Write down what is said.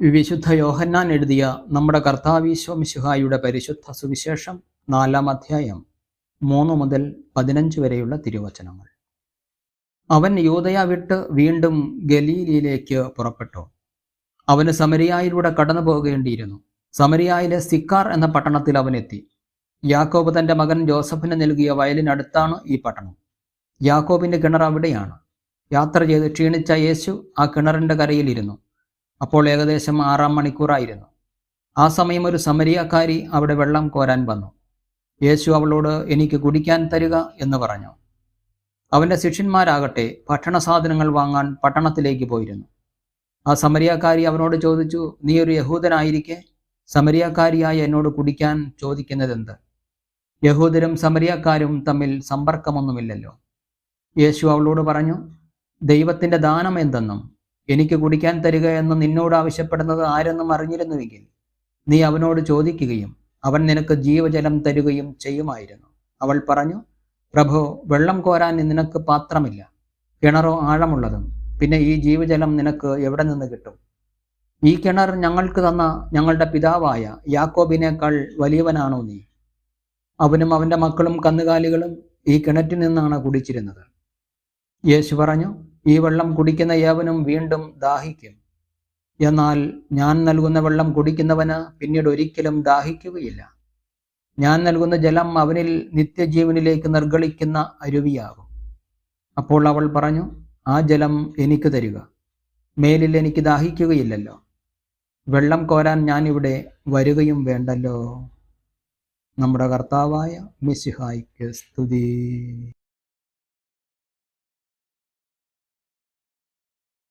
വിശുദ്ധ യോഹന്നാൻ എഴുതിയ നമ്മുടെ കർത്താവീശ്വമിശുഹായുടെ പരിശുദ്ധ സുവിശേഷം നാലാം അധ്യായം മൂന്ന് മുതൽ പതിനഞ്ച് വരെയുള്ള തിരുവചനങ്ങൾ. അവൻ യൂതയ വിട്ട് വീണ്ടും ഗലീലിയിലേക്ക് പുറപ്പെട്ടു. അവന് സമരിയായിലൂടെ കടന്നു പോകേണ്ടിയിരുന്നു. സമരിയായിലെ സിക്കാർ എന്ന പട്ടണത്തിൽ അവനെത്തി യാക്കോബ് തന്റെ മകൻ ജോസഫിന് നൽകിയ വയലിനടുത്താണ് ഈ പട്ടണം. യാക്കോബിന്റെ കിണർ അവിടെയാണ്. യാത്ര ചെയ്ത് ക്ഷീണിച്ച യേശു ആ കിണറിന്റെ കരയിലിരുന്നു. അപ്പോൾ ഏകദേശം ആറാം മണിക്കൂറായിരുന്നു. ആ സമയം ഒരു സമരിയാക്കാരി അവിടെ വെള്ളം കോരാൻ വന്നു. യേശു അവളോട് എനിക്ക് കുടിക്കാൻ തരിക എന്ന് പറഞ്ഞു. അവന്റെ ശിഷ്യന്മാരാകട്ടെ ഭക്ഷണ സാധനങ്ങൾ വാങ്ങാൻ പട്ടണത്തിലേക്ക് പോയിരുന്നു. ആ സമരിയാക്കാരി അവനോട് ചോദിച്ചു നീ ഒരു യഹൂദനായിരിക്കെ? സമരിയാക്കാരിയായി എന്നോട് കുടിക്കാൻ ചോദിക്കുന്നതെന്ത്? യഹൂദരും സമരിയാക്കാരും തമ്മിൽ സമ്പർക്കമൊന്നുമില്ലല്ലോ. യേശു അവളോട് പറഞ്ഞു ദൈവത്തിന്റെ ദാനം എന്തെന്നും? എനിക്ക് കുടിക്കാൻ തരിക എന്ന് നിന്നോട് ആവശ്യപ്പെടുന്നത് ആരെന്നും അറിഞ്ഞിരുന്നുവെങ്കിൽ നീ അവനോട് ചോദിക്കുകയും അവൻ നിനക്ക് ജീവജലം തരുകയും ചെയ്യുമായിരുന്നു. അവൾ പറഞ്ഞു പ്രഭു വെള്ളം കോരാൻ നിനക്ക് പാത്രമില്ല. കിണറോ ആഴമുള്ളതും. പിന്നെ ഈ ജീവജലം നിനക്ക് എവിടെ നിന്ന് കിട്ടും? ഈ കിണർ ഞങ്ങൾക്ക് തന്ന ഞങ്ങളുടെ പിതാവായ യാക്കോബിനേക്കാൾ വലിയവനാണോ നീ? അവനും അവന്റെ മക്കളും കന്നുകാലികളും ഈ കിണറ്റിൽ നിന്നാണ് കുടിച്ചിരുന്നത്. യേശു പറഞ്ഞു ഈ വെള്ളം കുടിക്കുന്ന ഏവനും വീണ്ടും ദാഹിക്കും. എന്നാൽ ഞാൻ നൽകുന്ന വെള്ളം കുടിക്കുന്നവന് പിന്നീട് ഒരിക്കലും ദാഹിക്കുകയില്ല. ഞാൻ നൽകുന്ന ജലം അവനിൽ നിത്യജീവനിലേക്ക് നിർഗളിക്കുന്ന അരുവിയാകും. അപ്പോൾ അവൾ പറഞ്ഞു ആ ജലം എനിക്ക് തരിക. മേലിൽ എനിക്ക് ദാഹിക്കുകയില്ലല്ലോ. വെള്ളം കോരാൻ ഞാനിവിടെ വരികയും വേണ്ടല്ലോ. നമ്മുടെ കർത്താവായ മിസിഹായിക്ക് സ്തുതി.